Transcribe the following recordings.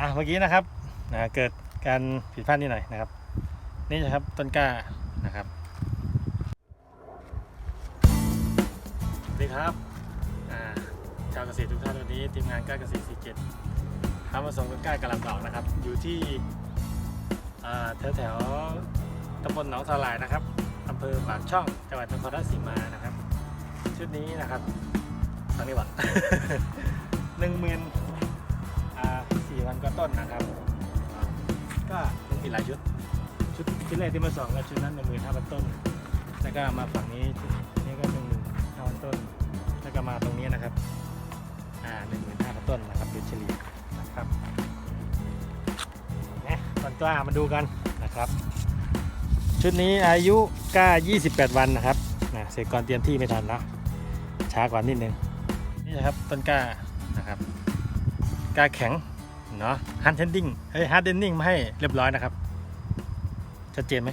อะเมื่อกี้นะครับนะเกิดการผิดพลาดนิดหน่อยนะครับ นี่นะครับต้นกล้านะครับสวัสดีครับชาวเกษตรทุกท่านวันนี้ทีมงานกล้าเกษตรสีเกตทำมาส่งต้นกล้ากระลำดอกนะครับ อยู่ที่แถวแถวตำบลหนองสาลายนะครับอำเภอปากช่องจังหวัดนครราชสีมานะครับ ชุดนี้นะครับตอนนี้วะหนึ่งหมื่น พันกว่าต้นนะครับ ก็มันมีหลายชุด ชุดชุดแรกที่มาสองก็ชุดนั้นหนึ่งหมื่นห้าพันต้น แล้วก็มาฝั่งนี้นี้ก็หนึ่งหมื่นห้าพันต้น แล้วก็มาตรงนี้นะครับ อ่าหนึ่งหมื่นห้าพันต้นนะครับโดยเฉลี่ยนะครับนะตอนกล้ามาดูกันนะครับ ชุดนี้อายุกล้า 28 วันนะครับนะเสร็จก่อนเตรียมที่ไม่ทันนะช้ากว่านิดนึงนี่นะครับต้นกล้านะครับกล้าแข็ง เนาะฮันเทนดิ้งเฮ้ยฮาร์ดเดนนิ่งมาให้เรียบร้อยนะครับ ชัดเจนไหม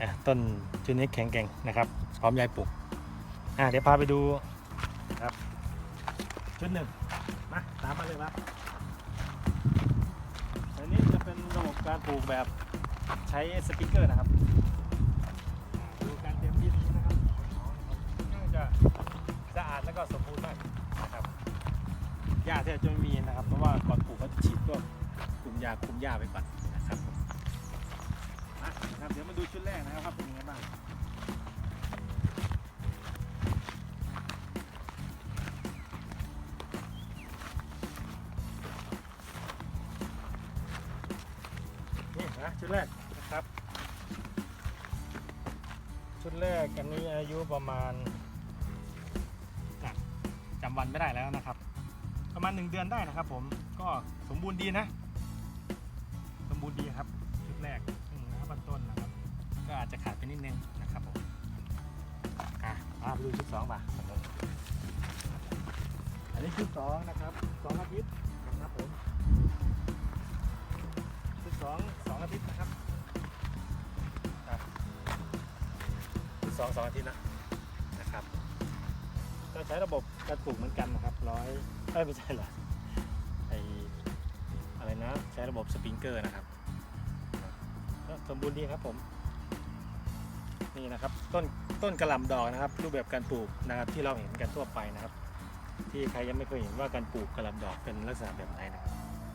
อะต้นชุดนี้แข็งแกร่งนะครับ พร้อมยายปลูกอะเดี๋ยวพาไปดูครับ ชุดหนึ่งมาตามมาเลยครับอันนี้จะเป็นระบบการปลูกแบบใช้สปริงเกอร์นะครับดูการเตรียมดินนะครับน่าจะสะอาดแล้วก็สมบูรณ์มากนะครับ หญ้าแทบจะไม่มีนะครับ เพราะว่าก่อนปลูกเขาจะฉีดพวกกลุ่มยาคุมหญ้าไปก่อนนะครับผมอะนะครับเดี๋ยวมาดูชุดแรกนะครับว่าเป็นยังไงบ้างนี่นะชุดแรกนะครับ ชุดแรกอันนี้อายุประมาณจำวันไม่ได้แล้วนะครับ ประมาณหนึ่งเดือนได้นะครับ ผมก็สมบูรณ์ดีนะ สมบูรณ์ดีครับชุดแรกหนึ่งนะครับต้นนะครับ ก็อาจจะขาดไปนิดนึงนะครับผมอะมาดูชุดสองมาอันนี้ชุดสองนะครับสองอาทิตย์นะครับผมชุดสองสองอาทิตย์นะครับชุดสองสองอาทิตย์นะ ใช้ระบบการปลูกเหมือนกันนะครับร้อยไม่ใช่หรอไออะไรนะใช้ระบบสปริงเกอร์นะครับก็สมบูรณ์ดีครับผม นี่นะครับต้นต้นกระหล่ำดอกนะครับ รูปแบบการปลูกนะครับที่เราเห็นกันทั่วไปนะครับ ที่ใครยังไม่เคยเห็นว่าการปลูกกระหล่ำดอกเป็นลักษณะแบบไหนนะครับ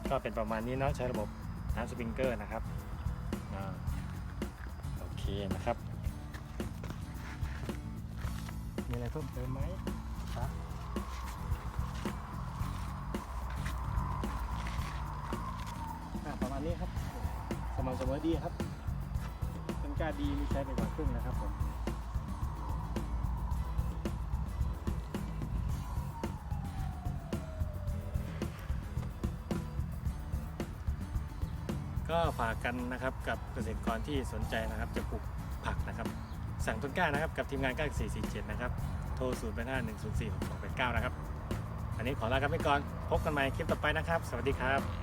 ก็เป็นประมาณนี้เนาะใช้ระบบน้ำสปริงเกอร์นะครับโอเคนะครับ มีอะไรเพิ่มเติมไหม ครับอะประมาณนี้ครับสม่ำเสมอดีครับเป็นกล้าดีมีใช้ไปกว่าครึ่งนะครับผมก็ฝากกันนะครับกับเกษตรกรที่สนใจนะครับจะปลูกผักนะครับ สั่งต้นกล้านะครับกับทีมงานกล้า447 นะครับ โทร 0 8 5 1 0 4 6 2 8 9 นะครับ อันนี้ขอลากันไปก่อน พบกันใหม่คลิปต่อไปนะครับ สวัสดีครับ